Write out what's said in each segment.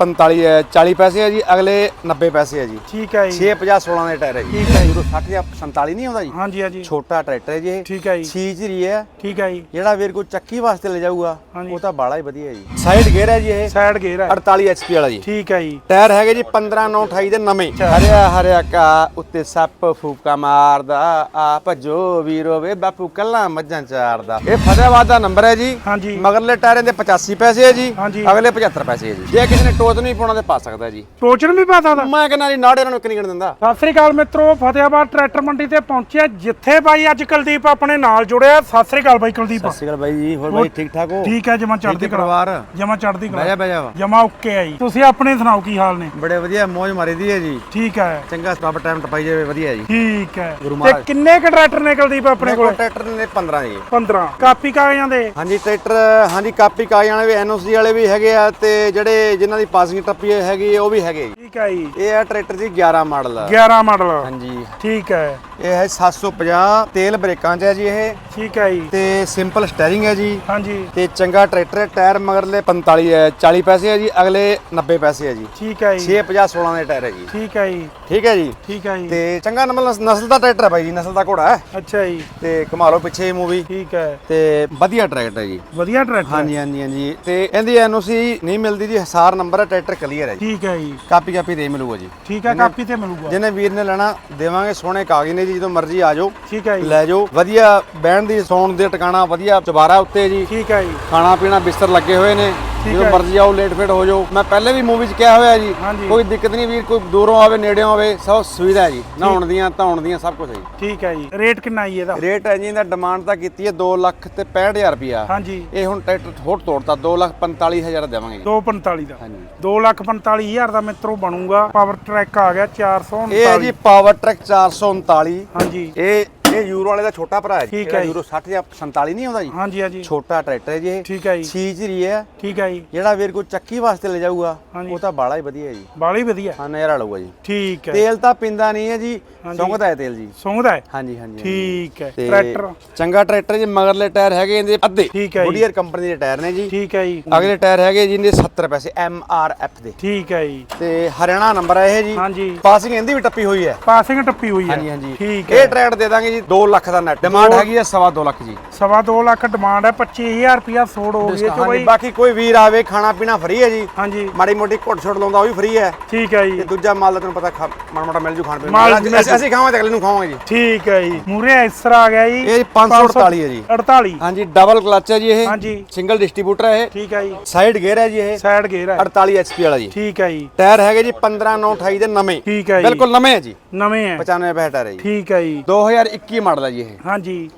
45 ਹੈ 40 ਪੈਸੇ ਹੈ ਜੀ ਅਗਲੇ 90 ਪੈਸੇ ਹੈ ਜੀ। ਠੀਕ ਹੈ ਜੀ। 6 50 16 ਦੇ ਟਾਇਰ ਹੈ ਜੀ। ਠੀਕ ਹੈ ਜੀ। 60 ਜਾਂ 47 ਨਹੀਂ ਆਉਂਦਾ ਜੀ। ਹਾਂਜੀ ਹਾਂਜੀ। ਛੋਟਾ ਟਰੈਕਟਰ ਹੈ ਜੀ ਇਹ। ਠੀਕ ਹੈ ਜੀ। ਸੀਜ ਰਹੀ ਹੈ ਠੀਕ ਹੈ ਜੀ। ਜਿਹੜਾ ਵੀਰ ਕੋਈ ਚੱਕੀ ਵਾਸਤੇ ਲੈ ਜਾਊਗਾ। ਉਹ ਤਾਂ ਬਾਲਾ ਹੀ ਵਧੀਆ ਹੈ ਜੀ। ਸਾਈਡ ਗੇਅਰ ਹੈ ਜੀ ਇਹ। ਸਾਈਡ ਗੇਅਰ ਹੈ। 48 HP ਵਾਲਾ ਜੀ। ਠੀਕ ਹੈ ਜੀ। ਟਾਇਰ ਹੈਗੇ ਜੀ 15 9 28 ਦੇ ਨਵੇਂ। ਹਰਿਆ ਹਰਿਆ ਕਾ ਉੱਤੇ ਸੱਪ ਫੂਕਾ ਮਾਰਦਾ। ਆ ਭਜੋ ਵੀਰੋ ਵੇ ਬਾਪੂ ਕੱਲਾ ਮੱਝਾਂ ਚਾਰਦਾ। ਇਹ ਫਤਿਆਬਾਦ ਦਾ ਨੰਬਰ ਹੈ ਜੀ। ਹਾਂਜੀ। ਮਗਰਲੇ ਟਾਇਰਾਂ ਦੇ 85 ਪੈਸੇ ਹੈ ਜੀ। ਅਗਲੇ 75 ਪੈਸੇ ਹੈ ਜੀ। ਜੇ ਕਿਸੇ ਨੇ ਟੋਚ ਨਹੀਂ ਪਾਉਣਾ ਤੇ ਪਾ ਸਕਦਾ ਜੀ। ਟੋਚਨ ਵੀ ਪਤਾ ਦਾ ਮੈਂ ਕਹਿੰਦਾ ਜੀ ਨਾੜੇ ਇਹਨਾਂ ਨੂੰ ਇੱਕ ਨਹੀਂ ਗਿਣ ਦਿੰਦਾ। ਸਤਿ ਸ੍ਰੀ ਅਕਾਲ ਮਿੱਤਰੋ ਫਤਿਆਬਾਦ ਟਰੈਕਟਰ ਮੰਡੀ ਤੇ ਪਹੁੰਚਿਆ ਜਿੱਥੇ ਬਾਈ ਅੱਜ ਕੁਲਦੀਪ ਆਪਣੇ ਨਾਲ ਜੁੜਿਆ। ਸਤਿ ਸ੍ਰੀ ਅਕਾਲ ਬਾਈ ਕੁਲਦੀਪ। ਸਤਿ ਸ਼੍ਰੀ ਅਕਾਲ ਬਾਈ ਜੀ ਹੋਰ ਬਾਈ ਠੀਕ ਠਾਕ ਹੋ? ਠੀਕ ਹੈ ਜਮਾ ਚੜ੍ਹਦੀ ਕਲਾ। ਪਰਿਵਾਰ? ਜਮਾ ਚੜ੍ਹਦੀ ਬਹਿ ਜਾ ਕਲਾ ਬਹਿ ਜਾ। ਜਮਾ ਓਕੇ ਆ ਜੀ। ਤੁਸੀਂ ਆਪਣੇ ਸੁਣਾਓ ਕੀ ਹਾਲ ਨੇ? ਬੜੇ ਵਧੀਆ ਮੌਜ ਮਾਰੀ ਦੀ ਹੈ ਜੀ। ਠੀਕ ਹੈ। ਚੰਗਾ ਸਟਾਪ ਟਾਈਮ ਟਪਾਈ ਜਾਵੇ ਵਧੀਆ ਜੀ। ਠੀਕ ਹੈ। ਗੁਰੂ ਤੇ ਮਹਾਰਾਜ। ਕਿੰਨੇ ਕ ਟਰੈਕਟਰ ਨੇ ਕੁਲਦੀਪ ਆਪਣੇ ਕੋਲ ਟਰੈਕਟਰ ਨੇ 15 ਜੀ। 15 ਕਾਪੀ ਕਾਗਜ਼ਾਂ ਦੇ? ਹਾਂਜੀ ਟਰੈਕਟਰ ਹਾਂਜੀ ਕਾਪੀ ਕਾਗਜ਼ਾਂ ਵਾਲੇ ਵੀ ਐਨਓਸੀ ਵਾਲੇ ਵੀ ਹੈਗੇ ਆ ਤੇ ਜਿਹੜੇ ਜਿਨ੍ਹਾਂ ਦੀ ਪਾਸਿੰਗ ਟੱਪੀ ਹੈਗੀ ਹੈ, ਉਹ ਵੀ ਹੈਗੇ ਜੀ। ਠੀਕ ਹੈ ਜੀ ਇਹ ਆ ਟਰੈਕਟਰ ਜੀ 11 ਮਾਡਲ 11 ਮਾਡਲ। ਹਾਂਜੀ। ਠੀਕ ਹੈ। ਇਹ ਹੈ 750 ਤੇਲ ਬ੍ਰੇਕਾਂ 'ਚ ਹੈ ਜੀ ਇਹ। ਠੀਕ ਹੈ ਜੀ ਤੇ ਸਿੰਪਲ ਸਟੀਅਰਿੰਗ ਹੈ ਜੀ। ਹਾਂਜੀ। ਤੇ ਚੰਗਾ ਟਰੈਕਟਰ ਹੈ ਟਾਇਰ ਮਗਰਲੇ 45 ਹੈ 40 ਪੈਸੇ ਹੈ ਜੀ ਅਗਲੇ 90 ਪੈਸੇ ਹੈ ਜੀ। ਠੀਕ ਹੈ ਜੀ 6 50 16 ਦੇ ਟਾਇਰ ਹੈ ਜੀ। ਠੀਕ ਹੈ ਜੀ ਠੀਕ ਹੈ ਜੀ। ਠੀਕ ਹੈ ਜੀ ਤੇ ਚੰਗਾ ਨੰਬਰ ਨਸਲ ਦਾ ਟਰੈਕਟਰ ਹੈ ਬਾਈ ਜੀ ਨਸਲ ਦਾ ਘੋੜਾ ਹੈ। ਅੱਛਾ ਜੀ। ਤੇ ਘੁਮਾ ਲਓ ਪਿੱਛੇ ਮੂਵੀ। ਠੀਕ ਹੈ। ਤੇ ਵਧੀਆ ਟਰੈਕਟਰ ਹੈ ਜੀ। ਵਧੀਆ ਟਰੈਕਟਰ ਹਾਂਜੀ ਹਾਂਜੀ ਹਾਂਜੀ। ਤੇ ਇਹਦੀ ਐਨਓਸੀ ਨਹੀਂ ਮਿਲਦੀ ਜੀ ਹਸਾਰ ਨੰਬਰ ਹੈ ਟਰੈਕਟਰ ਕਲੀਅਰ ਹੈ ਜੀ। ਠੀਕ ਹੈ ਜੀ ਕਾਪੀ ਕਾਪੀ ਦੇ ਮਿਲੂਗਾ ਜੀ। ਠੀਕ ਹੈ ਕਾਪੀ ਤੇ ਮਿਲੂਗਾ। ਜਿਹਨੇ ਵੀਰ ਨੇ ਲੈਣਾ ਦੇਵਾਂਗੇ ਸੋਹਣੇ ਕਾਗਜ਼ ਨੇ ਜੀ ਜਦੋਂ ਮਰਜ਼ੀ ਆ ਜਾਓ। ਠੀਕ ਹੈ ਜੀ। ਲੈ ਜਾਓ। ਵਧੀਆ ਬਹਿਣ ਦੀ ਸੌਣ ਦੇ ਟਿਕਾਣਾ ਵਧੀਆ ਚੁਬਾਰਾ ਉੱਤੇ ਜੀ। ਠੀਕ ਹੈ ਜੀ। ਖਾਣਾ ਪੀਣਾ ਬਿਸਤਰ ਲੱਗੇ ਹੋਏ ਨੇ। ਜਦੋਂ ਹੈ। ਮਰਜ਼ੀ ਆਓ ਲੇਟ ਫੇਟ ਹੋ ਜਾਓ। ਮੈਂ ਪਹਿਲੇ ਵੀ ਮੂਵੀ 'ਚ ਕਿਹਾ ਹੋਇਆ ਜੀ। ਕੋਈ ਦਿੱਕਤ ਨਹੀਂ ਵੀਰ ਕੋਈ ਦੂਰੋਂ ਆਵੇ ਨੇੜਿਓਂ ਆਵੇ ਸਭ ਸੁਵਿਧਾ ਹੈ ਜੀ। ਨਹਾਉਣ ਦੀਆਂ ਧਾਉਣ ਦੀਆਂ ਸਭ ਕੁਝ ਹੈ ਜੀ। ਠੀਕ ਹੈ ਜੀ। ਰੇਟ ਕਿੰਨਾ ਜੀ ਇਹਦਾ? ਰੇਟ ਹੈ ਜੀ ਇਹਦਾ ਡਿਮਾਂਡ ਤਾਂ ਕੀਤੀ ਹੈ 2 ਲੱਖ ਤੇ 65000 ਰੁਪਿਆ ਹਾਂਜੀ। ਇਹ ਹੁਣ ਟਰੈਕਟਰ ਹੋਰ ਤੋੜਤਾ 2 ਲੱਖ 45000 ਦੇਵਾਂਗੇ। ਜੀ 245 ਦਾ। ਹਾਂਜੀ। 2 ਲੱਖ 45000 ਦਾ ਮਿੱਤਰੋ ਬਣੂਗਾ। ਪਾਵਰ ਟਰੈਕ ਆ ਗਿਆ 439 ਇਹ ਹੈ ਜੀ ਪਾਵਰ ਟਰੈਕ 439 ਹਾਂਜੀ। ਇਹ ਇਹ ਯੂਰੋ ਵਾਲੇ ਦਾ ਛੋਟਾ ਭਰਾ ਹੈ ਠੀਕ ਹੈ। ਯੂਰੋ 60 ਜਾਂ 47 ਨਹੀਂ ਆਉਂਦਾ ਜੀ। ਹਾਂਜੀ ਹਾਂਜੀ। ਛੋਟਾ ਟਰੈਕਟਰ ਹੈ ਜੀ ਇਹ। ਠੀਕ ਹੈ ਜੀ। ਸੀਜ ਰਹੀ ਹੈ। ਠੀਕ ਹੈ ਜੀ। ਜਿਹੜਾ ਵੀਰ ਕੋਈ ਚੱਕੀ ਵਾਸਤੇ ਲੈ ਜਾਊਗਾ। ਉਹ ਤਾਂ ਬਾਲਾ ਹੀ ਵਧੀਆ ਹੈ ਜੀ। ਬਾਲੀ ਵਧੀਆ। ਹਾਂ ਨਜ਼ਾਰਾ ਲਊਗਾ ਜੀ। ਠੀਕ ਹੈ। ਤੇਲ ਤਾਂ ਪਿੰਦਾ ਨਹੀਂ ਹੈ ਜੀ। ਸੁੰਘਦਾ ਹੈ ਤੇਲ ਜੀ। ਸੌਂਦਾ ਹੈ। ਹਾਂਜੀ ਹਾਂਜੀ। ਠੀਕ ਹੈ। ਟਰੈਕਟਰ। ਚੰਗਾ ਟਰੈਕਟਰ ਜੀ ਮਗਰਲੇ ਟਾਇਰ ਹੈਗੇ ਇਹਦੇ ਅੱਧੇ। ਹੈ। ਗੁਡੀਅਰ ਕੰਪਨੀ ਦੇ ਟਾਇਰ ਨੇ ਜੀ। ਠੀਕ ਹੈ ਜੀ। ਅਗਲੇ ਟਾਇਰ ਹੈਗੇ ਜੀ ਇਹਦੇ 70 ਪੈਸੇ ਐਮ ਆਰ ਐਫ ਦੇ। ਠੀਕ ਹੈ ਜੀ। ਤੇ ਹਰਿਆਣਾ ਨੰਬਰ ਹੈ ਇਹ ਜੀ। ਹਾਂਜੀ। ਪਾਸਿੰਗ ਇਹਦੀ ਵੀ ਟੱਪੀ ਹੋਈ ਹੈ। ਪਾਸਿੰਗ ਟੱਪੀ ਹੋਈ ਹੈ। ਹਾਂਜੀ ਹਾਂਜੀ। ਠੀਕ ਇਹ ਹੈ। ਟਰੈਕਟਰ ਦੇ ਦਾਂਗੇ ਜੀ। 2 ਲੱਖ ਦਾ ਨੈਟ ਡਿਮਾਂਡ ਹੈਗੀ ਹੈ ਸਵਾ 2 ਲੱਖ ਜੀ ਸਵਾ 2 ਲੱਖ ਡਿਮਾਂਡ ਹੈ 25000 ਰੁਪਿਆ ਸੋੜ ਹੋ ਗਈ ਹਾਂਜੀ ਬਾਈ ਬਾਕੀ ਕੋਈ ਵੀਰ ਆਵੇ ਖਾਣਾ ਪੀਣਾ ਫ੍ਰੀ ਹੈ ਜੀ ਹਾਂਜੀ ਮਾੜੀ ਮੋਟੀ ਘੁੱਟ ਛੋਟ ਲਾਉਂਦਾ ਉਹ ਵੀ ਫ੍ਰੀ ਹੈ ਠੀਕ ਹੈ ਤੇ ਜੀ ਦੂਜਾ ਮਾਲ ਦਾ ਤੈਨੂੰ ਪਤਾ ਮਾੜਾ ਮੋਟਾ ਮਿਲ ਜੂ ਖਾਣ ਪੀਣ ਮਾਲ ਨੂੰ ਅਸੀਂ- ਖਾਵਾਂਗੇ ਤੇ ਅਗਲੇ ਨੂੰ ਖਾਵਾਂਗੇ ਜੀ ਠੀਕ ਹੈ ਜੀ ਮੂਰੇ ਐਸਰ ਆ ਗਿਆ ਜੀ ਇਹ 548 ਹੈ ਜੀ 48 ਹਾਂਜੀ ਡਬਲ ਕਲਚ ਹੈ ਜੀ ਇਹ ਹਾਂਜੀ ਸਿੰਗਲ ਡਿਸਟ੍ਰੀਬਿਊਟਰ ਹੈ ਇਹ ਠੀਕ ਹੈ ਜੀ ਸਾਈਡ ਗੇਅਰ ਹੈ ਜੀ ਇਹ ਸਾਈਡ ਗੇਅਰ ਹੈ 48 HP ਵਾਲਾ ਜੀ ਠੀਕ ਹੈ ਜੀ ਟਾਇਰ ਹੈਗੇ ਜੀ 15 9 28 ਦੇ ਨਵੇਂ ਠੀਕ ਹੈ ਜੀ ਬਿਲਕੁਲ ਨਵੇਂ ਹੈ ਜੀ ਨਵੇਂ ਹੈ 95 ਪੈਸੇ ਟਾਇਰ ਹੈ ਜੀ ਠੀਕ ਹੈ ਜੀ 2021 ਮਾਡਲ ਹੈ ਜੀ ਇਹ? ਹਾਂਜੀ।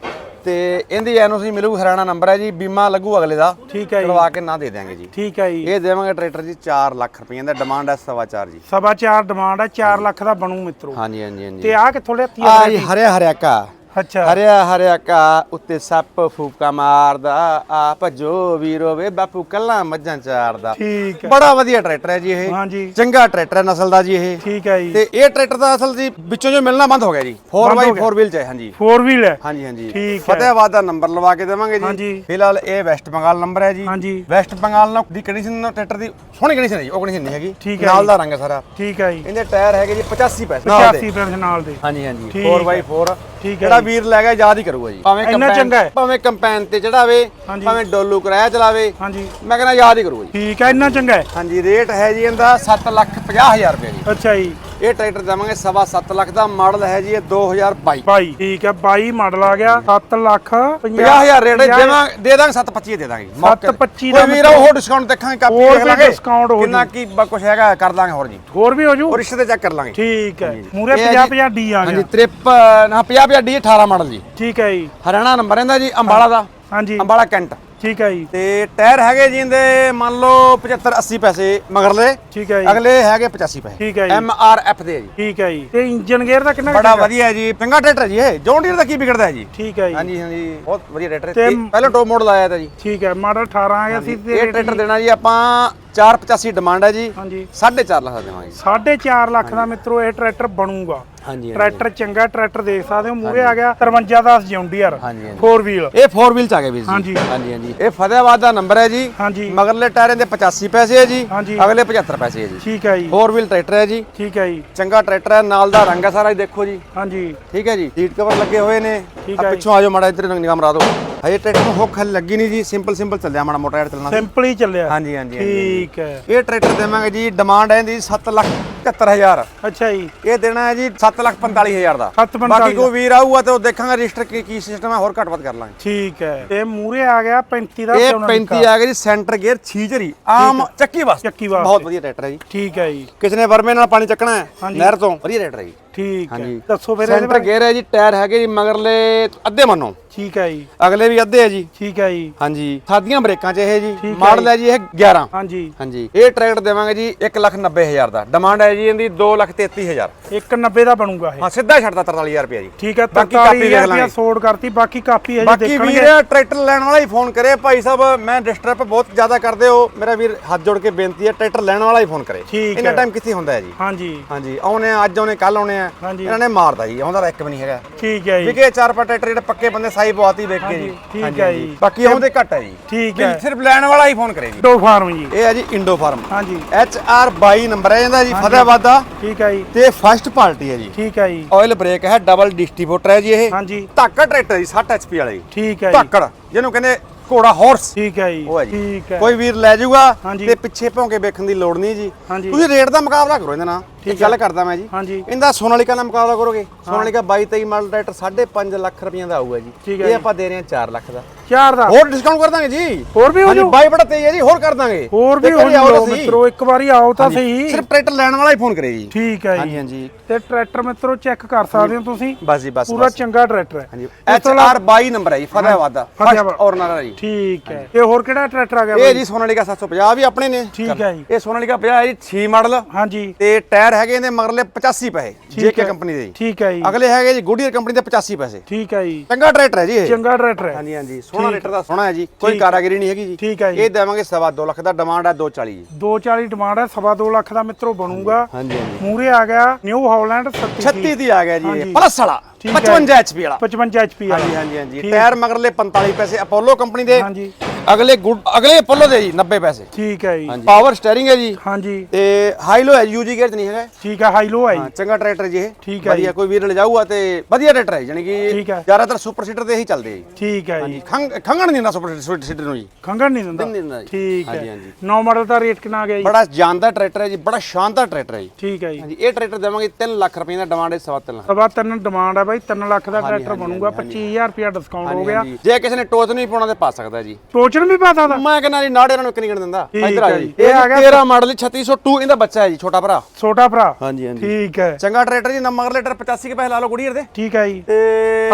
ਤੇ ਇਹਦੀ ਐਨਓਸੀ ਮਿਲੂ ਹਰਿਆਣਾ ਨੰਬਰ ਹੈ ਜੀ ਬੀਮਾ ਲੱਗੂ ਅਗਲੇ ਦਾ। ਠੀਕ ਹੈ ਜੀ। ਕਰਵਾ ਕੇ ਨਾ ਦੇ ਦਿਆਂਗੇ ਜੀ। ਠੀਕ ਹੈ ਜੀ। ਇਹ ਦੇਵਾਂਗੇ ਟਰੈਕਟਰ ਜੀ 4 ਲੱਖ ਰੁਪਏ ਦਾ ਡਿਮਾਂਡ ਹੈ ਸਵਾ ਚਾਰ ਜੀ। ਸਵਾ ਚਾਰ ਡਿਮਾਂਡ ਹੈ 4 ਲੱਖ ਦਾ ਬਣੂ ਮਿੱਤਰੋ। ਹਾਂਜੀ ਹਾਂਜੀ ਹਾਂਜੀ। ਤੇ ਆ ਕਿੱਥੋਂ ਲਿਆਤੀ ਆ ਜੀ ਹਰਿਆ ਹਰਿਆ ਕਾ ਅੱਛਾ। ਹਰਿਆ ਹਰਿਆ ਕਾ ਉੱਤੇ ਸੱਪ ਫੂਕਾ ਮਾਰਦਾ ਆ ਭਜੋ ਵੀਰੋ ਵੇ ਬਾਪੂ ਕੱਲਾ ਮੱਝਾਂ ਚਾਰਦਾ। ਠੀਕ ਹੈ। ਬੜਾ ਵਧੀਆ ਟਰੈਕਟਰ ਹੈ ਜੀ ਇਹ। ਹਾਂਜੀ ਚੰਗਾ ਟਰੈਕਟਰ ਹੈ ਨਸਲ ਦਾ ਜੀ ਇਹ। ਠੀਕ ਹੈ ਜੀ। ਤੇ ਇਹ ਟਰੈਕਟਰ ਦਾ ਅਸਲ ਜੀ ਵਿੱਚੋਂ ਜੋ ਮਿਲਣਾ ਬੰਦ ਹੋ ਗਿਆ ਜੀ। 4x4 ਵੀਲ ਚ ਹੈ ਹਾਂਜੀ। 4 ਵੀਲ ਹੈ। ਹਾਂਜੀ ਹਾਂਜੀ। ਠੀਕ ਹੈ। ਫਤਿਆਬਾਦ ਦਾ ਨੰਬਰ ਲਵਾ ਕੇ ਦੇਵਾਂਗੇ ਜੀ। ਫਿਲਹਾਲ ਇਹ ਵੈਸਟ ਬੰਗਾਲ ਨੰਬਰ ਹੈ ਜੀ। ਹਾਂਜੀ। ਵੈਸਟ ਬੰਗਾਲ ਨਾਲ ਦੀ ਕੰਡੀਸ਼ਨ ਟਰੈਕਟਰ ਦੀ? ਸੋਹਣੀ ਕੰਡੀਸ਼ਨ ਹੈ ਜੀ? ਉਹ ਕੰਡੀਸ਼ਨ ਨਹੀਂ ਹੈਗੀ? ਠੀਕ ਹੈ ਨਾਲ। ਦਾ ਰੰਗ ਸਾਰਾ। ਠੀਕ ਹੈ ਜੀ। ਇਹਦੇ ਟਾਇਰ ਹੈਗੇ ਜੀ 85 ਪੈਸੇ ਨਾਲ ਦੇ। 85 ਪੈਸੇ ਨਾਲ ਦੇ। ਹਾਂਜੀ ਹਾਂਜੀ। ਠੀਕ 4x4 ਠੀਕ ਹੈ। ਵੀਰ ਲੈ ਗਿਆ ਯਾਦ ਹੀ ਕਰੂਗਾ ਜੀ। ਭਾਵੇਂ ਇੰਨਾ ਕੰਪੈਨ- ਚੰਗਾ ਹੈ। ਭਾਵੇਂ ਕੰਪੈਨ ਤੇ ਚੜਾਵੇ ਹਾਂਜੀ। ਭਾਵੇਂ ਡੋਲੂ ਕਰਾਇਆ ਚਲਾਵੇ ਹਾਂਜੀ। ਮੈਂ ਕਹਿੰਦਾ ਯਾਦ ਹੀ ਕਰੂਗਾ ਜੀ। ਠੀਕ ਹੈ ਇੰਨਾ ਚੰਗਾ ਹੈ। ਹਾਂਜੀ ਰੇਟ ਹੈ ਜੀ ਇਹਦਾ 7 ਲੱਖ 50 ਹਜ਼ਾਰ ਰੁਪਏ ਜੀ। ਅੱਛਾ ਜੀ। ਇਹ ਟਰੈਕਟਰ ਦੇਵਾਂਗੇ ਸਵਾ 7 ਲੱਖ ਦਾ ਮਾਡਲ ਹੈ ਜੀ ਇਹ 2022 ਬਾਈ। ਠੀਕ ਹੈ 22 ਮਾਡਲ ਆ ਗਿਆ 7 ਲੱਖ 50000 ਰੇਟ ਦੇਵਾਂ ਦੇ ਦਾਂਗੇ 725 ਦੇ ਦਾਂਗੇ। ਮੌਕੇ ਤੇ। 725 ਦਾ ਕੋਈ ਵੀਰ ਉਹ ਡਿਸਕਾਊਂਟ ਦੇਖਾਂਗੇ ਕਾਪੀ ਹੋਰ ਦੇਖ ਵੀ ਲਾਂਗੇ। discount ਹੋ ਕਿੰਨਾ ਕੀ ਕੁਛ ਹੈਗਾ ਕਰ ਦਾਂਗੇ ਹੋਰ ਜੀ। ਹੋਰ ਵੀ ਹੋ ਜੂ? ਰਿਸ਼ਤੇ ਤੇ ਚੈੱਕ ਕਰ ਲਾਂਗੇ। ਠੀਕ ਹੈ। ਹਾਂਜੀ। ਮੂਰੇ ਇਹ ਹੈ 50 ਜੀ- 50 ਡੀ ਆ ਹਾਂਜੀ ਗਿਆ। 53 ਹਾਂ 50 50 ਡੀ 18 ਮਾਡਲ ਜੀ। ਠੀਕ ਹੈ ਜੀ। ਹਰਿਆਣਾ ਨੰਬਰ ਇਹਦਾ ਜੀ ਅੰਬਾਲਾ ਦਾ। ਹਾਂਜੀ। ਅੰਬਾਲਾ ਕੈਂਟ। ਠੀਕ ਹੈ ਜੀ। ਤੇ ਟਾਇਰ ਹੈਗੇ ਜੀ ਇਹਦੇ ਮੰਨ ਲਓ 75 80 ਪੈਸੇ ਮਗਰਲੇ। ਠੀਕ ਹੈ ਜੀ। ਅਗਲੇ ਹੈਗੇ 85 ਪੈਸੇ। ਠੀਕ ਹੈ ਜੀ। ਐਮ ਆਰ ਐਫ ਦੇ ਜੀ। ਠੀਕ ਹੈ ਜੀ। ਤੇ ਇੰਜਨ ਗੇਅਰ ਦਾ ਕਿੰਨਾ ਬੜਾ? ਵਧੀਆ ਜੀ। ਚੰਗਾ ਟਰੈਕਟਰ ਜੀ ਇਹ। ਜੌਨ ਡੀਅਰ ਦਾ ਕੀ ਵਿਗੜਦਾ ਹੈ ਜੀ? ਠੀਕ ਹੈ ਜੀ। ਹਾਂਜੀ ਹਾਂਜੀ। ਬਹੁਤ ਵਧੀਆ ਟਰੈਕਟਰ ਤੇ- ਪਹਿਲਾਂ ਟੋਪ ਮਾਡਲ ਆਇਆ ਤਾ ਜੀ। ਠੀਕ ਹੈ ਮਾਡਲ 18 ਆ ਗਿਆ ਸੀ ਇਹ ਟਰੈਕਟਰ ਦੇਣਾ ਜੀ ਆਪਾਂ 485 ਡਿਮਾਂਡ ਹੈ ਜੀ। ਹਾਂਜੀ। 4.5 ਲੱਖ ਦਾ ਦੇਵਾਂਗੇ। 4.5 ਲੱਖ ਦਾ ਮਿੱਤਰੋ ਇਹ ਟਰੈਕਟਰ ਬਣੂਗਾ। ਹਾਂਜੀ ਟਰੈਕਟਰ ਚੰਗਾ ਟਰੈਕਟਰ ਦੇਖ ਸਕਦੇ ਹੋ। ਮੂਰੇ ਆ ਗਿਆ 5310 ਜੌਂਡੀਅਰ। ਹਾਂਜੀ, ਹਾਂਜੀ। 4 ਵੀਲ ਇਹ 4 ਵੀਲ ਚ ਆ ਗਏ ਵੀਰ ਜੀ। ਹਾਂਜੀ। ਹਾਂਜੀ ਹਾਂਜੀ। ਇਹ ਫਤਿਆਬਾਦ ਦਾ ਨੰਬਰ ਹੈ ਜੀ। ਹਾਂਜੀ। ਮਗਰਲੇ ਟਾਇਰਾਂ ਦੇ 85 ਪੈਸੇ ਹੈ ਜੀ। ਅਗਲੇ 75 ਪੈਸੇ ਹੈ ਜੀ। ਠੀਕ ਹੈ ਜੀ। 4 ਵੀਲ ਟਰੈਕਟਰ ਹੈ ਜੀ। ਠੀਕ ਹੈ ਜੀ। ਚੰਗਾ ਟਰੈਕਟਰ ਹੈ। ਨਾਲ ਦਾ ਰੰਗ ਹੈ ਸਾਰਾ ਦੇਖੋ ਜੀ। ਹਾਂਜੀ। ਠੀਕ ਹੈ ਜੀ। ਸੀਟ ਕਵਰ ਲੱਗੇ ਹੋਏ ਨੇ। ਠੀਕ। ਪਿੱਛੋਂ ਆਜੋ ਮਾੜਾ ਇੱਧਰ ਨਿਗਾਹ ਮਰਾ ਦਿਓ। ਹਜੇ ਟਰੈਕਟਰ ਨੂੰ ਹੁੱਕ ਲੱਗੀ ਨਹੀਂ ਜੀ। ਸਿੰਪਲ ਸਿੰਪਲ ਚੱਲਿਆ ਮਾੜਾ ਮੋਟਾ ਟਾਇਰ ਚੱਲਣਾ ਸਿੰਪਲ ਹੀ ਚੱਲਿਆ। ਹਾਂਜੀ ਹਾਂਜੀ ਹਾਂਜੀ। ਠੀਕ ਹੈ। ਇਹ ਟਰੈਕਟਰ ਦੇਵਾਂਗੇ ਜੀ ਡਿਮਾਂਡ ਹੈ ਇਹਦੀ 7 ਲੱਖ। 71000 ਅੱਛਾ ਜੀ। ਇਹ ਦੇਣਾ ਹੈ ਜੀ 7 ਲੱਖ 45000 ਦਾ। ਬਾਕੀ ਕੋਈ ਵੀਰ ਆਊਗਾ ਤੇ ਉਹ ਦੇਖਾਂਗੇ ਰਜਿਸਟਰ ਕੀ ਕੀ ਸਿਸਟਮ ਹੈ ਹੋਰ ਘੱਟ ਵੱਧ ਕਰ ਲਾਂਗੇ। ਠੀਕ ਹੈ। ਤੇ ਮੂਰੇ ਆ ਗਿਆ 35 ਦਾ ਇਹ ਸੋਨਾ 35 ਆ ਗਿਆ ਜੀ ਸੈਂਟਰ ਗੇਅਰ ਛੀਜਰੀ ਆਮ ਚੱਕੀ ਵਾਸਤੇ। ਚੱਕੀ ਵਾਸਤੇ। ਬਹੁਤ ਵਧੀਆ ਟਰੈਕਟਰ ਹੈ ਜੀ। ਠੀਕ ਹੈ ਜੀ। ਕਿਸੇ ਨੇ ਵਰਮੇ ਨਾਲ ਪਾਣੀ ਚੱਕਣਾ ਹੈ ਹਾਂਜੀ। ਨਹਿਰ ਤੋਂ ਵਧੀਆ ਟਰੈਕਟਰ ਹੈ ਜੀ। ਠੀਕ ਹੈ। ਹਾਂਜੀ। ਦੱਸੋ ਫਿਰ ਇਹਦੇ ਸੈਂਟਰ ਬਾਰੇ। ਗੇਅਰ ਹੈ ਜੀ ਟਾਇਰ ਹੈਗੇ ਜੀ ਮਗਰਲੇ ਅੱਧੇ ਮੰਨੋ। ਠੀਕ ਹੈ ਜੀ। ਅਗਲੇ ਵੀ ਅੱਧੇ ਹੈ ਜੀ। ਠੀਕ ਹੈ ਜੀ। ਹਾਂਜੀ। ਸਾਦੀਆਂ ਬ੍ਰੇਕਾਂ 'ਚ ਇਹ ਜੀ ਮਾਡਲ ਹੈ ਜੀ ਇਹ 11 ਹਾਂਜੀ। ਹਾਂਜੀ। ਇਹ ਟਰੈਕਟਰ ਦੇਵਾਂਗੇ ਜੀ 190000 ਦਾ। ਡਿਮਾਂਡ ਹੈ ਜੀ ਇਹਦੀ 233000 190 ਦਾ ਬਣੂਗਾ ਇਹ। ਹਾਂ ਸਿੱਧਾ ਹੀ ਛੱਡਦਾ 43000 ਰੁਪਏ ਜੀ। ਠੀਕ ਹੈ ਬਾਕੀ ਕਾਪੀ 43000 ਵੇਖ ਲਾਂਗੇ। ਸੋੜ ਕਰਤੀ ਬਾਕੀ ਕਾਪੀ ਹੈ ਜੀ ਬਾਕੀ ਦੇਖਣਗੇ। ਵੀਰ ਟਰੈਕਟਰ ਲੈਣ ਵਾਲਾ ਹੀ ਫੋਨ ਕਰੇ। ਭਾਈ ਸਾਹਿਬ ਮੈਂ ਡਿਸਟਰਬ ਬਹੁਤ ਜ਼ਿਆਦਾ ਕਰਦੇ ਹੋ। ਮੇਰਾ ਵੀਰ ਹੱਥ ਜੋੜ ਕੇ ਬੇਨਤੀ ਹੈ ਟਰੈਕਟਰ ਲੈਣ ਵਾਲਾ ਹੀ ਫੋਨ ਕਰੇ। ਹੈ। ਟਾਈਮ ਕਿੱਥੇ ਹੁੰਦਾ ਹੈ ਜੀ? ਹਾਂਜੀ। ਹਾਂਜੀ ਆਉਣੇ ਆ ਅੱਜ ਆਉਣੇ ਕੱਲ ਆਉਣੇ ਆ। ਇਹਨਾਂ ਨੇ ਮਾਰਦਾ ਜੀ ਆਉਂਦਾ ਇੱਕ ਵੀ ਨਹੀਂ ਹੈਗਾ। ਠੀਕ ਹੈ ਜੀ। ਵਿਕੇ ਚਾਰ ਪਾ ਟਰੈਕਟਰ ਜਿਹੜੇ ਪੱਕੇ ਬੰਦੇ ਸਾਈ ਪਵਾਤੀ ਵੇਖ ਕੇ ਜੀ। ਠੀਕ ਹੈ। ਜੀ। ਬਾਕੀ ਆਉਂਦੇ ਘੱਟ ਹੈ ਜੀ। ਠੀਕ ਹੈ। ਸਿਰਫ ਲੈਣ ਵਾਲਾ ਹੀ ਫੋਨ ਕਰੇ ਜੀ। ਡੋ ਫਾਰਮ ਜੀ। ਇਹ ਹੈ ਜੀ ਇੰਡੋ ਫਾਰਮ। ਹਾਂਜੀ। ਐਚ ਆਰ 22 ਨੰਬਰ ਹੈ ਇਹਦਾ ਜੀ ਫਤਿਆਬਾਦ ਦਾ ਠੀਕ ਹੈ ਜੀ। ਤੇ ਫਸਟ ਪਾਰਟੀ ਹੈ ਜੀ। ਠੀਕ ਹੈ ਜੀ। ਆਇਲ ਬ੍ਰੇਕ ਹੈ ਡਬਲ ਡਿਸਟ੍ਰੀਬਿਊਟਰ ਹੈ ਜੀ ਇਹ। ਹਾਂਜੀ। ਧਾਕੜ ਟਰੈਕਟਰ ਜੀ 60 ਐਚਪੀ ਵਾਲਾ ਜੀ। ਠੀਕ ਹੈ ਜੀ। ਧਾਕੜ ਜਿਹਨੂੰ ਕਹਿੰਦੇ ਘੋੜਾ ਹਾਰਸ ਠੀਕ ਹੈ ਜੀ। ਠੀਕ ਹੈ। ਕੋਈ ਵੀਰ ਲੈ ਜਾਊਗਾ। ਤੇ ਪਿੱਛੇ ਭੌਂਕੇ ਵੇਖਣ ਦੀ ਲੋੜ ਨਹੀਂ ਜੀ। ਤੁਸੀਂ ਰੇਟ ਦਾ ਮੁਕਾਬਲਾ ਕਰੋ ਇਹਦੇ ਨਾਲ। ਠੀਕ ਗੱਲ ਕਰਦਾ ਮੈਂ ਜੀ। ਇਹਦਾ ਸੋਨਾਲੀਕਾ ਨਾਲ ਮੁਕਾਬਲਾ ਕਰੋਗੇ। ਸੋਨਾਲੀਕਾ 22 23 ਮਾਡਲ ਟਰੈਕਟਰ 5.5 ਲੱਖ ਰੁਪਈਆ ਦਾ ਆਊਗਾ ਜੀ। ਇਹ। ਆਪਾਂ ਦੇ ਰਹੇ ਹਾਂ 4 ਲੱਖ ਦਾ। ਚਾਰ ਦਾ। ਹੋਰ ਡਿਸਕਾਊਂਟ ਕਰ ਦਾਂਗੇ ਜੀ। ਹੋਰ ਵੀ ਹੋ ਹਾਂਜੀ ਜੂ 22 ਬੜਾ 23 ਹੈ ਜੀ ਹੋਰ ਕਰ ਦਾਂਗੇ। ਹੋਰ ਵੀ ਹੋ ਜੂ। ਮਿੱਤਰੋ ਇੱਕ ਵਾਰੀ ਆਓ ਤਾਂ ਸਹੀ। ਸਿਰਫ ਟਰੈਕਟਰ ਲੈਣ ਵਾਲਾ ਹੀ ਫੋਨ ਕਰੇ ਜੀ। ਠੀਕ ਹੈ ਹਾਂਜੀ ਜੀ। ਹਾਂਜੀ ਤੇ ਟਰੈਕਟਰ ਮਿੱਤਰੋ ਚੈੱਕ ਕਰ ਸਕਦੇ ਹੋ ਤੁਸੀਂ। ਬਸ ਜੀ ਬਸ ਪੂਰਾ। ਚੰਗਾ ਟਰੈਕਟਰ ਹੈ। ਹਾਂਜੀ। ਐਚ ਆਰ 22 ਨੰਬਰ ਹੈ ਜੀ ਫਤਿਆਬਾਦ ਦਾ। ਫਸਟ ਔਰਨਰ ਹੈ ਜੀ। ਠੀਕ ਹੈ। ਇਹ ਹੋਰ ਕਿਹੜਾ ਟਰੈਕਟਰ ਆ ਗਿਆ ਇਹ? ਜੀ ਸੋਨਾਲੀਕਾ 750 ਵੀ ਆਪਣੇ ਨੇ। ਠੀਕ ਹੈ ਜੀ। ਇਹ ਸੋਨਾਲੀਕਾ 50 ਹੈ ਜੀ 6 ਮਾਡਲ। ਹਾਂਜੀ। ਤੇ ਟਾਇਰ ਹੈਗੇ ਨੇ ਮਗਰਲੇ 85 ਪੈਸੇ ਜੇਕੇ। ਕੰਪਨੀ ਦੇ। ਜੀ ਠੀਕ ਹੈ ਜੀ। ਅਗਲੇ ਹੈਗੇ ਜੀ ਗੁੱਡੀਅਰ ਕੰਪਨੀ ਦੇ 85 ਪੈਸੇ। ਠੀਕ ਹੈ ਜੀ। ਚੰਗਾ ਟਰੈਕਟਰ ਹੈ ਜੀ ਇਹ। ਚੰਗਾ ਟਰੈਕਟਰ ਹੈ। ਹਾਂਜੀ ਹਾਂਜੀ। ਸੋਹਣਾ ਰੇਟਰ ਦਾ ਸੋਹਣਾ ਹੈ ਜੀ ਕੋਈ। ਕਾਰਾਗਰੀ ਨਹੀਂ ਹੈਗੀ ਜੀ। ਠੀਕ ਹੈ ਜੀ। ਇਹ ਦੇਵਾਂਗੇ ਸਵਾ 2 ਲੱਖ ਦਾ ਡਿਮਾਂਡ ਹੈ 240 ਜੀ। 240 ਡਿਮਾਂਡ ਹੈ ਸਵਾ ਦੋ ਲੱਖ ਦਾ ਮਿੱਤਰੋ ਬਣੂਗਾ। ਹਾਂਜੀ ਹਾਂਜੀ ਮੂਰੇ ਆ ਗਿਆ ਨਿਊ ਹਾਲੈਂਡ 36 36 ਦੀ ਆ ਗਿਆ ਜੀ ਹਾਂਜੀ। ਇਹ ਪਲੱਸ ਵਾਲਾ ਠੀਕ ਹੈ। 55 ਐਚਪੀ ਵਾਲਾ। 55 HP ਹਾਂਜੀ ਵਾਲਾ। ਹਾਂਜੀ ਹਾਂਜੀ ਠੀਕ। ਟਾਇਰ ਮਗਰਲੇ 45 ਪੈਸੇ ਅਪੋਲੋ ਕੰਪਨੀ ਦੇ। ਹਾਂਜੀ। ਅਗਲੇ ਗੁੱਡ ਅਗਲੇ ਅਪੋਲੋ ਦੇ ਜੀ 90 ਪੈਸੇ। ਠੀਕ ਹੈ ਜੀ। ਪਾਵਰ ਸਟੀਅਰਿੰਗ ਹੈ ਜੀ। ਹਾਂਜੀ। ਤੇ ਹਾਈ ਲੋ ਹੈ ਯੂਜੀ ਗੇਅਰ ਚ ਨਹੀਂ ਹੈਗਾ। ਠੀਕ ਹੈ ਹਾਈ ਲੋ ਹੈ ਹਾਂ ਜੀ ਚੰਗਾ ਟਰੈਕਟਰ ਜੀ ਇਹ। ਠੀਕ ਹੈ ਵਧੀਆ ਕੋਈ ਵੀਰ ਲੈ ਜਾਊਗਾ ਤੇ ਵਧੀਆ ਟਰੈਕਟਰ ਹੈ ਜਾਨੀ ਕਿ ਹੈ। ਜ਼ਿਆਦਾਤਰ ਸੁਪਰ ਸੀਟਰ ਤੇ ਇਹੀ ਚੱਲਦੇ ਜੀ। ਠੀਕ ਹੈ ਜੀ। ਖੰਗਣ ਨਹੀਂ ਦਿੰਦਾ ਸੁਪਰ ਸੀਟਰ ਨੂੰ ਜੀ। ਖੰਗਣ ਨਹੀਂ ਦਿੰਦਾ। ਨਹੀਂ ਦਿੰਦਾ ਜੀ। ਠੀਕ ਹੈ। ਨੌ ਮਾਡਲ ਦਾ ਰੇਟ ਕਿੰਨਾ ਆ ਗਿਆ ਜੀ? ਬੜਾ ਜਾਨਦਾਰ ਟਰੈਕਟਰ ਹੈ ਜੀ ਬੜਾ ਸ਼ਾਨਦਾਰ ਟਰੈਕਟਰ ਹੈ ਜੀ। ਠੀਕ ਹੈ ਜੀ। ਇਹ ਟਰੈਕਟਰ ਦੇਵਾਂਗੇ 3 ਲੱਖ ਰੁਪਏ ਦਾ ਡਿਮਾਂਡ ਹੈ ਸਵਾ ਤਿੰਨ ਲੱਖ। ਸਵਾ ਤਿੰਨ ਡਿਮਾਂਡ ਹੈ ਬਾਈ 3 ਲੱਖ ਦਾ ਟਰੈਕਟਰ ਬਣੂਗਾ ਹਾਂਜੀ, 25000 ਰੁਪਇਆ ਡਿਸਕਾਊਂਟ ਹੋ ਗਿਆ। ਜੇ ਕਿਸੇ ਨੇ ਟੋਚ ਨਹੀਂ ਪਾਉਣਾ ਤੇ ਪਾ ਸਕਦਾ ਜੀ। ਟੋਚਨ ਵੀ ਪਾ ਸਕਦਾ ਮੈਂ ਕਹਿੰਦਾ ਜੀ ਨਾੜੇ ਇਹਨਾਂ ਨੂੰ ਇੱਕ ਨਹੀਂ ਗਣ ਦਿੰਦਾ। ਠੀਕ ਇੱਧਰ ਆ ਹੈ ਜੀ। ਜੀ। ਇਹ ਆ ਗਿਆ 13 ਮਾਡਲ 3602 ਇਹਦਾ ਬੱਚਾ ਹੈ ਜੀ ਛੋਟਾ ਭਰਾ। ਛੋਟਾ ਭਰਾ। ਹਾਂਜੀ ਠੀਕ ਹੈ। ਚੰਗਾ ਟਰੈਕਟਰ ਜੀ ਨੰਬਰ ਲੈਟਰ 85 ਕੇ ਪੈਸੇ ਲਾ ਲਓ ਗੁੜੀਅਰ ਦੇ ਠੀਕ ਹੈ ਜੀ। ਤੇ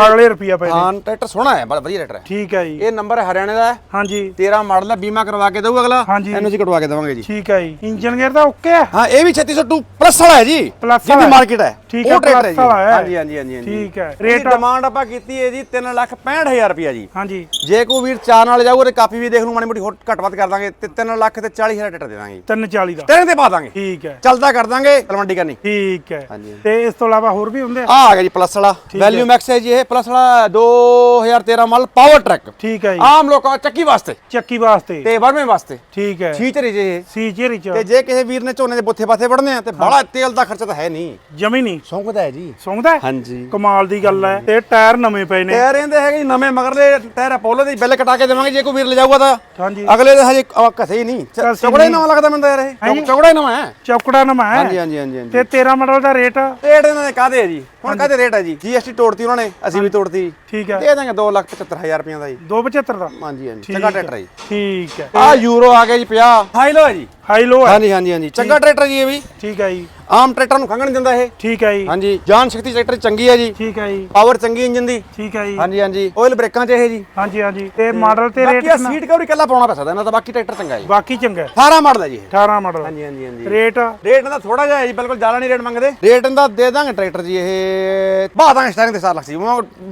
ਅਗਲੇ ਰੁਪਿਆ ਪਹਿਲੇ ਹਾਂ ਟਰੈਕਟਰ ਸੋਹਣਾ ਹੈ ਬੜਾ ਵਧੀਆ ਟਰੈਕਟਰ ਹੈ। ਠੀਕ ਹੈ ਜੀ। ਇਹ ਨੰਬਰ ਹਰਿਆਣੇ ਦਾ ਹੈ। ਹਾਂਜੀ। 13 ਮਾਡਲ ਦਾ ਬੀਮਾ ਕਰਵਾ ਕੇ ਦਊ ਅਗਲਾ। ਹਾਂਜੀ। ਐਨਓਸੀ ਕਟਵਾ ਕੇ ਦੇਵਾਂਗੇ ਜੀ। ਠੀਕ ਹੈ ਜੀ। ਇੰਜਨ ਗੇਅਰ ਦਾ ਓਕੇ ਹੈ। ਹਾਂ ਇਹ ਵੀ 3602 ਪਲੱਸ ਵਾਲਾ ਹੈ ਜੀ। Plus ਜਿਹਦੀ ਵਾਲਾ ਹੈ। ਮਾਰਕੀਟ ਹੈ। ਠੀਕ ਹੈ, ਉਹ ਟਰੈਕਟਰ plus ਵਾਲਾ ਹੈ। ਹਾਂਜੀ ਹਾਂਜੀ ਹਾਂਜੀ ਹਾਂਜੀ। ਠੀਕ ਹੈ। ਰੇਟ ਰੇਟ- ਡਿਮਾਂਡ ਆਪਾਂ ਕੀਤੀ ਹੈ ਜੀ 3 ਲੱਖ 65000 ਰੁਪਇਆ ਜੀ। ਹਾਂਜੀ। ਜੇ ਕੋਈ ਵੀਰ ਚਾਰ ਨਾਲ ਜਾਊਗਾ ਤੇ ਕਾਪੀ ਵੀ ਦੇਖ ਲੂ ਮਾੜੀ ਮੋਟੀ ਹੋਰ ਘੱਟ ਵੱਧ ਕਰ ਦਾਂਗੇ ਤੇ 3 ਲੱਖ ਤੇ 40000 ਟਰੈਕਟਰ ਦੇ ਦਾਂਗੇ। 340 ਦਾ। ਤੇਰੇ ਤੇ ਪਾ ਦਾਂਗੇ। ਠੀਕ ਹੈ। ਚੱਲਦਾ ਕਰ ਦਾਂਗੇ ਤਲਵੰਡੀ ਕਰਨੀ। ਠੀਕ ਹੈ। ਹਾਂਜੀ। ਤੇ ਇਸ ਤੋਂ ਇਲਾਵਾ ਹੋਰ ਵੀ ਹੁੰਦੇ ਆ? ਆ ਆ ਗਿਆ ਜੀ ਪਲੱਸ ਵਾਲਾ। ਵੈਲਿਊ ਮੈਕਸ ਹੈ ਜੀ ਇਹ। ਪਲੱਸ ਵਾਲਾ 2013 ਮਾਡਲ ਪਾਵਰ ਟਰੱਕ ਠੀਕ ਹੈ ਜੀ। ਆਮ ਲੋਕਾਂ ਚੱਕੀ ਵਾਸਤੇ। ਚੱਕੀ ਵਾਸਤੇ। ਤੇ ਵਰਮੇ ਵਾਸਤੇ। ਠੀਕ ਹੈ। ਛੀਚਰੀ ਜੇ ਇਹ। ਸੀ ਚੇਰੀ ਚ। ਤੇ ਜੇ ਕਿਸੇ ਵੀਰ ਨੇ ਝੋਨੇ ਦੇ ਬੁੱਥੇ ਪਾਥੇ ਵੜਨੇ ਆ ਤੇ ਬੜਾ ਤੇਲ ਦਾ ਖਰਚਾ ਤਾਂ ਹੈ ਨਹੀਂ। ਜਮੀ ਨਹੀਂ। ਸੌਂਕਦਾ ਹੈ ਜੀ। ਸੌਂਦਾ ਹੈ? ਹਾਂਜੀ। ਕਮਾਲ ਦੀ ਗੱਲ ਹੈ। ਤੇ ਟਾਇਰ ਨਵੇਂ ਪਏ ਨੇ। ਟਾਇਰ ਇਹਦੇ ਹੈਗੇ ਜੀ ਨਵੇਂ ਮਗਰਲੇ ਟਾਇਰ ਅਪੋਲੋ ਦੇ ਬਿੱਲ ਕਟਾ ਕੇ ਦੇਵਾਂਗੇ ਜੇ ਕੋਈ ਵੀਰ ਲੈ ਜਾਊਗਾ ਤਾਂ ਹਾਂਜੀ। ਅਗਲੇ ਦੇ ਹਜੇ ਘਸੇ ਹੀ ਨਹੀਂ। ਚੌਕੜਾ ਹੀ। ਨਵਾਂ ਲੱਗਦਾ ਮੈਨੂੰ ਤਾਂ ਯਾਰ ਇਹ। ਚੌਕੜਾ ਹੀ ਨਵਾਂ ਹੈ। ਚੌਕੜਾ ਨਵਾਂ ਹੈ। ਹਾਂਜੀ ਹਾਂਜੀ ਹਾਂਜੀ ਤੇ 13 ਮਾਡਲ ਦਾ ਰੇਟ ਰੇਟ ਇਹਨਾਂ ਦੇ ਕਾਦੇ ਹੈ ਜੀ? ਹੁਣ ਕਾਦੇ ਰੇਟ ਹੈ ਜੀ? ਜੀਐਸਟੀ ਤੋੜਤੀ ਉਹਨਾਂ ਨੇ ਅਸੀਂ ਵੀ ਤੋੜਤੀ। ਠੀਕ ਹੈ। ਦੇ ਦਾਂਗੇ 275000 ਰੁਪਏ ਦਾ ਜੀ। 275 ਦਾ? ਹਾਂਜੀ ਹਾਂਜੀ। ਚੰਗਾ। ਟਰੈਕਟਰ ਜੀ। ਠੀਕ ਹੈ। ਆ ਯੂਰੋ ਆ ਗਿਆ ਜੀ 50 ਹਾਈ ਲੋ ਹੈ ਜੀ। ਹਾਈ ਲੋ ਹੈ ਹਾਂਜੀ ਹਾਂਜੀ ਹਾਂਜੀ। ਚੰਗਾ ਟਰੈਕਟਰ ਜੀ ਇਹ ਵੀ। ਠੀਕ ਹੈ ਜੀ। ਆਮ ਟਰੈਕਟਰ ਨੂੰ ਖੰਗਣ ਨਹੀਂ ਦਿੰਦਾ ਇਹ। ਠੀਕ ਹੈ ਜੀ। ਹਾਂਜੀ ਜਾਨ ਸ਼ਕਤੀ ਟਰੈਕਟਰ ਚੰਗੀ ਹੈ ਜੀ। ਠੀਕ ਹੈ ਜੀ। ਪਾਵਰ ਚੰਗੀ ਇੰਜਨ ਦੀ। ਠੀਕ ਹੈ ਜੀ। ਹਾਂਜੀ ਹਾਂਜੀ। ਆਇਲ ਬ੍ਰੇਕਾਂ 'ਚ ਇਹ ਜੀ। ਹਾਂਜੀ ਹਾਂਜੀ। ਤੇ ਮਾਡਲ ਤੇ ਬਾਕੀ ਰੇਟ ਆ ਸੀਟ ਕਵਰ ਇਕੱਲਾ ਪਾਉਣਾ ਪੈ ਸਕਦਾ ਇਹਨਾਂ ਦਾ ਬਾਕੀ ਟਰੈਕਟਰ ਚੰਗਾ ਜੀ। ਬਾਕੀ ਚੰਗਾ ਹੈ। 18 ਮਾਡਲ ਹੈ ਜੀ ਇਹ। 18 ਮਾਡਲ ਹਾਂਜੀ ਹਾਂਜੀ ਹਾਂਜੀ। ਰੇਟ ਰੇਟ ਇਹਦਾ ਥੋੜਾ ਜਿਹਾ ਹੈ ਜੀ ਬਿਲਕੁਲ ਜ਼ਿਆਦਾ ਨਹੀਂ ਰੇਟ ਮੰਗਦੇ। ਰੇਟ ਇਹਦਾ ਦੇ ਦਾਂਗੇ ਟਰੈਕਟਰ ਜੀ ਇਹ। ਬਾਹ ਦਾਂਗੇ ਸਟਾਰਿੰਗ ਦੇ 4 ਲੱਖ ਸੀ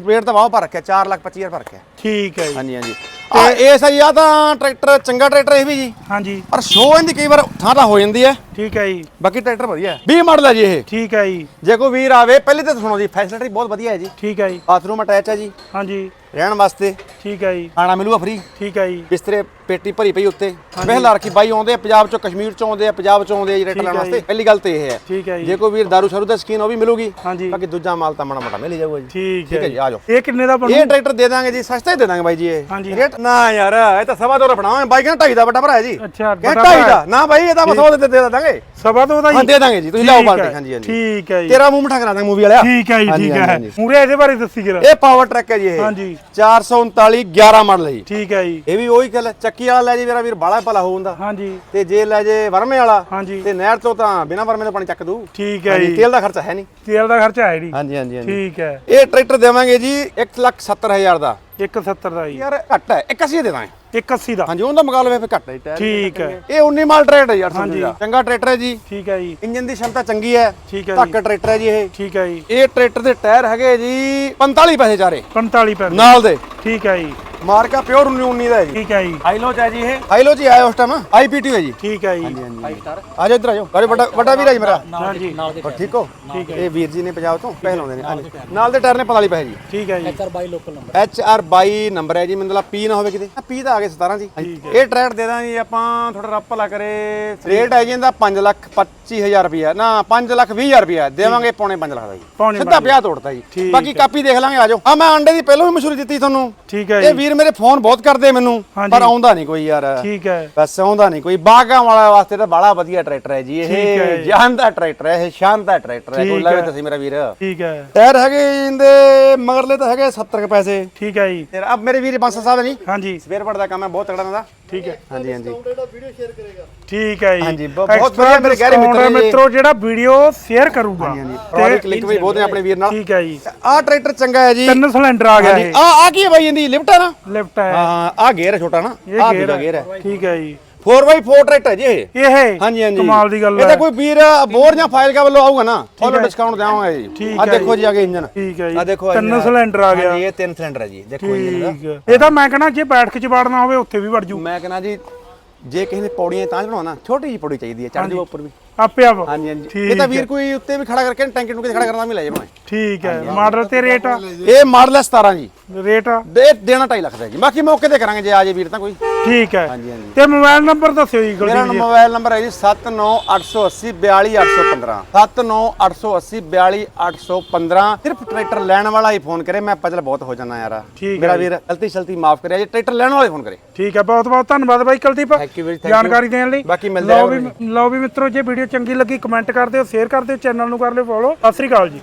ਰੇਟ ਤਾਂ ਵਾਹ ਪਰ ਰੱਖਿਆ 4 ਲੱਖ 25 ਹਜ਼ਾਰ ਪਰ ਰੱਖਿਆ। ਠੀਕ ਹੈ ਜੀ। ਹਾਂਜੀ ਹਾਂਜੀ। ਇਹ ਸਹੀ ਆ ਤਾਂ ਟਰੈਕਟਰ ਚੰਗਾ ਟਰੈਕਟਰ ਇਹ ਵੀ ਜੀ। ਹਾਂਜੀ। ਪਰ ਸ਼ੋ ਇਹਦੀ ਕਈ ਵਾਰ ਥਾਂ ਤਾਂ ਹੋ ਜਾਂਦੀ ਹੈ। ਠੀਕ ਹੈ ਜੀ। ਬਾਕੀ ਟਰੈਕਟਰ ਵਧੀਆ ਹੈ। 20 ਮਾਡਲ ਹੈ ਜੀ ਇਹ। ਠੀਕ ਹੈ ਜੀ। ਜੇ ਕੋਈ ਵੀਰ ਆਵੇ ਪਹਿਲੇ ਤਾਂ ਸੁਣੋ ਜੀ ਫੈਸਿਲਿਟੀ ਬਹੁਤ ਵਧੀਆ ਹੈ ਜੀ। ਠੀਕ ਹੈ ਜੀ। ਬਾਥਰੂਮ ਅਟੈਚ ਹੈ ਜੀ। ਹਾਂਜੀ। ਰਹਿਣ ਵਾਸਤੇ ਠੀਕ ਹੈ ਜੀ। ਖਾਣਾ ਮਿਲੂਗਾ ਫ੍ਰੀ ਠੀਕ ਹੈ ਜੀ। ਬਿਸਤਰੇ ਪੇਟੀ ਭਰੀ ਪਈ ਉੱਤੇ। ਪਹਿਲਾ ਰੱਖੀ ਬਾਈ ਆਉਂਦੇ ਆ ਪੰਜਾਬ ਚੋਂ ਕਸ਼ਮੀਰ ਚੋਂ ਆਉਂਦੇ ਆ ਪੰਜਾਬ ਚੋਂ ਆਉਂਦੇ ਆ ਜੀ ਰੇਟ ਲੈਣ ਵਾਸਤੇ। ਪਹਿਲੀ ਗੱਲ ਤੇ ਇਹ ਹੈ। ਠੀਕ ਹੈ ਜੀ। ਜੇ ਕੋਈ ਵੀਰ ਦਾਰੂ ਸ਼ਰੂ ਦਾ ਸਕੀਨ ਉਹ ਵੀ ਮਿਲੂਗੀ। ਹਾਂਜੀ। ਬਾਕੀ ਦੂਜਾ ਮਾਲ ਤਾਂ ਮਾੜਾ ਮੋਟਾ ਮਿਲ ਜਾਊਗਾ ਜੀ। ਠੀਕ ਹੈ ਜੀ ਆ ਜਾਓ। ਇਹ ਕਿੰਨੇ ਦਾ ਬਣੂ? ਇਹ ਟਰੈਕਟਰ ਦੇ ਦਾਂਗੇ ਜੀ ਸਸਤਾ ਹੀ ਦੇ ਦਾਂਗੇ ਬਾਈ ਜੀ ਇਹ। ਹਾਂਜੀ। ਰੇਟ? ਨਾ ਯਾਰ ਇਹ ਤਾਂ ਸਵਾ ਦੋ ਬਣਾਵਾਂਗੇ। ਬਾਈ ਕਹਿੰਦਾ ਢਾਈ ਦਾ ਵੱਡਾ ਭਰਾ ਹੈ ਜੀ। ਅੱਛਾ ਕਹਿੰਦਾ ਵੱਡਾ ਢਾਈ ਭਰਾ ਦਾ। ਨਾ ਬਾਈ ਇਹ ਤਾਂ ਬਸੋ ਦੇ ਦੇ ਦਾਂਗੇ। ਸਵਾ ਦੋ ਦਾ ਜੀ ਹਾਂ। ਦੇ ਦਾਂਗੇ ਜੀ। ਤੁਸੀਂ ਬਾਲਟੀ। ਹੈ, ਹਾਂਜੀ ਹਾਂਜੀ। ਠੀਕ ਹੈ ਜੀ। ਤੇਰਾ ਮੂੰਹ ਮਿਠਾ ਕਰਾ ਦਾਂਗੇ ਮੂਵੀ ਵਾਲਿਆ। ਠੀਕ ਹੈ ਜੀ ਠੀਕ ਹੈ। ਪੂਰੇ ਇਹਦੇ ਬਾਰੇ ਦੱਸੀ ਜਰਾ। ਇਹ ਪਾਵਰ ਟਰੱਕ ਹੈ ਜੀ ਇਹ। ਹਾਂਜੀ। 439 11 ਮਾਡਲ ਹੈ ਜੀ। ਠੀਕ ਹੈ ਜੀ। ਇਹ ਵੀ ਉਹੀ ਗੱਲ ਹੈ, ਚੱਕੀ ਵਾਲਾ ਲੈ ਜੀ ਮੇਰਾ ਵੀਰ ਬਾਲਾ ਭਲਾ ਹੋਊਗਾ ਹਾਂਜੀ। ਤੇ ਜੇ ਲੈ ਜੇ ਵਰਮੇ ਵਾਲਾ ਹਾਂਜੀ। ਤੇ ਨਹਿਰ ਤੋਂ ਤਾਂ ਬਿਨਾ ਵਰਮੇ ਤੋਂ ਪਾਣੀ ਚੱਕ ਦੂ ਠੀਕ ਹੈ ਜੀ। ਤੇਲ ਦਾ ਖਰਚਾ ਹੈ ਨਹੀਂ। ਤੇਲ ਦਾ ਖਰਚਾ ਹੈ ਜੀ ਹਾਂਜੀ ਹਾਂਜੀ ਹਾਂਜੀ। ਠੀਕ ਹੈ। ਇਹ ਟਰੈਕਟਰ ਦੇਵਾਂਗੇ ਜੀ 170000 ਦਾ। 170 ਦਾ ਜੀ। ਯਾਰ ਘੱਟ ਹੈ। 81 ਦੇ ਦਾਂਗੇ। 180 ਦਾ। ਹਾਂਜੀ ਉਹਦਾ ਮੁਕਾਬਲੇ ਫਿਰ ਘੱਟ ਹੈ। ਟਾਇਰ ਠੀਕ ਹੈ। ਇਹ 19 ਮਾਲ ਟਰੈਕਟਰ ਹੈ ਯਾਰ ਹਾਂਜੀ। ਚੰਗਾ ਟਰੈਕਟਰ ਹੈ ਜੀ। ਠੀਕ ਹੈ ਜੀ। ਇੰਜਨ ਦੀ ਸ਼ਮਤਾ ਚੰਗੀ ਹੈ। ਠੀਕ ਹੈ ਧੱਕ ਜੀ। ਟਰੈਕਟਰ ਹੈ ਜੀ ਇਹ। ਠੀਕ ਹੈ ਜੀ। ਇਹ ਟਰੈਕਟਰ ਦੇ ਟਾਇਰ ਹੈਗੇ ਜੀ 45 ਪੈਸੇ ਚਾਰੇ। 45 ਪੈਸੇ। ਨਾਲ ਦੇ। ਠੀਕ ਹੈ ਜੀ। ਮਾਰਕਾ ਪਿਓਰ 19 19 ਦਾ ਹੈ ਜੀ। ਠੀਕ ਹੈ ਜੀ। ਹਾਈਲੋ ਚ ਹੈ ਜੀ ਇਹ ਹਾਈਲੋ ਜੀ ਆਇਆ ਉਸ ਟਾਈਮ ਆਈਪੀਟੀ ਹੈ ਜੀ। ਠੀਕ ਹੈ ਜੀ। ਆ ਜਾਓ ਇੱਧਰ ਆ ਜਾਓ। ਅਰੇ ਵੱਡਾ ਵੱਡਾ ਵੀਰ ਹੈ ਜੀ ਮੇਰਾ। ਹਾਂਜੀ। ਹੋਰ ਠੀਕ ਹੋ? ਠੀਕ ਹੈ। ਇਹ ਵੀਰ ਜੀ ਨੇ ਪੰਜਾਬ ਤੋਂ ਪਹਿਲ ਆਉਂਦੇ ਨੇ। ਹਾਂਜੀ। ਨਾਲ ਦੇ ਟਾਇਰ ਨੇ 45 ਪੈਸੇ ਜੀ। ਠੀਕ ਹੈ ਜੀ। ਐਚ ਆਰ 22 ਨੰਬਰ ਹੈ ਜੀ ਮੈਨੂੰ ਲੱਗਦਾ ਪੀ ਨਾ ਹੋਵੇ ਕਿਤੇ। ਪੀ ਤਾਂ ਆ ਗਏ 17 ਜੀ। ਇਹ ਟਰੈਕਟ ਦੇ ਦਾਂ ਜੀ ਆਪਾਂ ਥੋੜਾ ਰੱਪ ਭਲਾ ਕਰੇ। ਰੇਟ ਹੈ ਜੀ ਇਹਦਾ 5 ਲੱਖ 25000 ਰੁਪਇਆ। ਨਾ 5 ਲੱਖ 20000 ਰੁਪਇਆ। ਦੇਵਾਂਗੇ ਪੌਣੇ 5 ਲੱਖ ਦਾ ਜੀ। ਪੌਣੇ ਸਿੱਧਾ 50 ਤੋੜਤਾ ਜੀ। ਠੀਕ ਬਾਕੀ ਕਾਪੀ ਦੇਖ ਲਾਂਗੇ ਆ ਜਾਓ। ਆ ਮੈਂ ਅੰਡੇ ਦੀ ਪਹਿਲਾਂ ਵੀ ਮਸ਼ਹੂਰੀ ਦਿੱਤੀ ਤੁਹਾਨੂੰ। ਠੀਕ ਹੈ ਇਹ ਜੀ। ਵੀਰ ਮੇਰੇ ਫੋਨ ਬਹੁਤ ਕਰਦੇ ਮੈਨੂੰ ਹਾਂਜੀ। ਪਰ ਆਉਂਦਾ ਨਹੀਂ ਕੋਈ ਯਾਰ। ਠੀਕ ਹੈ। ਬਸ ਆਉਂਦਾ ਨਹੀਂ ਕੋਈ। ਬਾਗਾਂ ਵਾਲਾ ਵਾਸਤੇ ਤਾਂ ਬੜਾ ਵਧੀਆ ਟਰੈਕਟਰ ਹੈ ਜੀ। ਠੀਕ ਹੈ ਇਹ ਜੀ। ਜਾਨ ਦਾ ਟਰੈਕਟਰ ਹੈ ਇਹ ਸ਼ਾਨ ਦਾ ਟਰੈਕਟਰ ਹੈ। ਕੋਈ ਠੀਕ ਲਵੇ ਹੈ। ਮੇਰਾ ਵੀਰ। ਠੀਕ ਹੈ। ਟਾਇਰ ਹੈਗੇ ਇਹਦੇ ਮਗਰਲੇ ਤਾਂ ਹੈਗੇ 70 ਕੁ ਪੈਸੇ। ਠੀਕ ਹੈ ਜੀ। ਤੇ ਅਬ ਮੇਰੇ ਵੀਰ ਬਾਂਸਾ ਸਾਹਿਬ ਨਹੀਂ? ਹਾਂਜੀ। ਸਵੇਰ ਪੜ ਦਾ ਕੰਮ ਹੈ ਬਹੁਤ ਤਗੜਾ ਦਾ। ਠੀਕ ਹੈ। ਹਾਂਜੀ ਹਾਂਜੀ। ਠੀਕ ਹੈ ਜੀ। ਹਾਂਜੀ, ਬ- ਬਹੁਤ Extra ਵਧੀਆ ਮੇਰੇ ਗਹਿਰੇ discount ਹੈ ਮਿੱਤਰ। ਮਿੱਤਰੋ ਜਿਹੜਾ ਵੀਡੀਓ ਸ਼ੇਅਰ ਕਰੂਗਾ। ਹਾਂਜੀ ਪ੍ਰੋਡਕਟ ਲਿੰਕ ਵੀ ਬਹੁਤ ਨੇ ਆਪਣੇ ਵੀਰ ਨਾਲ। ਠੀਕ ਹੈ ਜੀ। ਆਹ ਟਰੈਕਟਰ ਚੰਗਾ ਹੈ ਜੀ। ਤਿੰਨ ਸਿਲੰਡਰ ਆ ਗਿਆ ਹਾਂਜੀ ਇਹ। ਆ ਆ ਕੀ ਹੈ ਬਾਈ ਇਹਦੀ? ਲਿਫਟ ਹੈ ਨਾ? ਲਿਫਟ ਹੈ। ਹਾਂ ਆ ਗੇਅਰ ਹੈ ਛੋਟਾ ਨਾ। ਇਹ ਆ ਗੇਅਰ ਦੂਜਾ ਗੇਅਰ ਹੈ। ਠੀਕ ਹੈ ਜੀ। 4x4 ਟਰੈਕਟਰ ਹੈ ਜੀ ਇਹ। ਇਹ ਹਾਂਜੀ ਹਾਂਜੀ। ਕਮਾਲ ਦੀ ਗੱਲ ਇਹ ਤਾਂ ਹੈ। ਕੋਈ ਵੀਰ ਬੋਰ ਜਾਂ ਫਾਈਲ ਕਾ ਵੱਲੋਂ ਆਊਗਾ ਨਾ ਉਹਨੂੰ ਡਿਸਕਾਊਂਟ ਦੇਵਾਂਗੇ ਜੀ। ਆ ਦੇਖੋ ਜੀ। ਆਗੇ ਇੰਜਨ। ਠੀਕ ਹੈ ਜੀ। ਆ ਦੇਖੋ ਤਿੰਨ। ਸਿਲੰਡਰ ਆ ਗਿਆ। ਹਾਂਜੀ ਇਹ ਤਿੰਨ ਸਿਲੰਡਰ ਹੈ ਜੀ। ਦੇਖੋ ਇੰਜਨ ਦਾ। ਇਹ ਤਾਂ ਮੈਂ ਕਹਣਾ ਜੇ ਬੈਠ ਕੇ ਚਬਾੜਨਾ ਹੋਵੇ ਉੱਥੇ ਵੀ ਵੜ ਜੂ। ਮੈਂ ਕਹਿੰਦਾ ਜੀ ਜੇ ਕਿਸੇ ਨੇ ਪੌੜੀਆਂ ਤਾਂ ਚੜਾਉਣਾ ਛੋਟੀ ਜੀ ਪੌੜੀ ਚਾਹੀਦੀ ਹੈ ਚੜ੍ਹ ਜਾਓ ਉੱਪਰ ਵੀ। ਆਪੇ ਆਪ ਹਾਂਜੀ ਹਾਂਜੀ। ਇਹ ਤਾਂ ਵੀਰ ਕੋਈ ਉੱਤੇ ਵੀ ਖੜਾ ਕਰਕੇ ਟੈਂਕੀ ਨੂੰ ਖੜਾ ਕਰਨਾ ਵੀ ਲੈ ਜਾਵਾਂ ਠੀਕ ਹੈ। ਮਾਡਲ ਤੇ ਰੇਟ ਇਹ ਮਾਡਲ ਹੈ 17 ਜੀ। ਰੇਟ ਦੇ ਦੇਣਾ 2.5 ਲੱਖ ਦਾ ਜੀ। ਬਾਕੀ ਮੌਕੇ ਤੇ ਕਰਾਂਗੇ ਜੇ ਆ ਜੇ ਵੀਰ ਤਾਂ ਕੋਈ। ਠੀਕ ਹੈ। ਹਾਂਜੀ ਹਾਂਜੀ। ਤੇ ਮੋਬਾਈਲ ਨੰਬਰ ਦੱਸਿਓ ਜੀ ਮੇਰਾ ਗਲਦੀ ਮੋਬਾਈਲ ਨੰਬਰ ਹੈ ਜੀ 7988842815 7988842815 ਸਿਰਫ ਟਰੈਕਟਰ ਲੈਣ ਵਾਲਾ ਹੀ ਫੋਨ ਕਰੇ ਮੈਂ ਪਜਲ ਬਹੁਤ ਹੋ ਜਾਣਾ ਯਾਰ। ਠੀਕ ਮੇਰਾ ਹੈ ਵੀਰ ਗਲਤੀ ਸ਼ਲਤੀ ਮਾਫ ਕਰਿਆ ਜੀ ਟਰੈਕਟਰ ਲੈਣ ਵਾਲੇ ਫੋਨ ਕਰੇ। ਠੀਕ ਹੈ ਬਹੁਤ ਬਹੁਤ ਧੰਨਵਾਦ ਬਾਈ Kuldeep. Thank you very, thank you. ਜਾਣਕਾਰੀ ਦੇਣ ਲਈ। ਬਾਕੀ ਮਿਲਦੇ ਲਓ ਆ ਵੀ ਲਓ ਵੀ ਮਿੱਤਰੋ ਜੇ ਵੀਡੀਓ ਚੰਗੀ ਲੱਗੀ ਕਮੈਂਟ ਕਰ ਦਿਓ ਸ਼ੇਅਰ ਕਰ ਦਿਓ ਚੈਨਲ ਨੂੰ ਕਰ ਲਿਓ ਫੋਲੋ ਸਤਿ ਸ੍ਰੀ ਅਕਾਲ ਜੀ।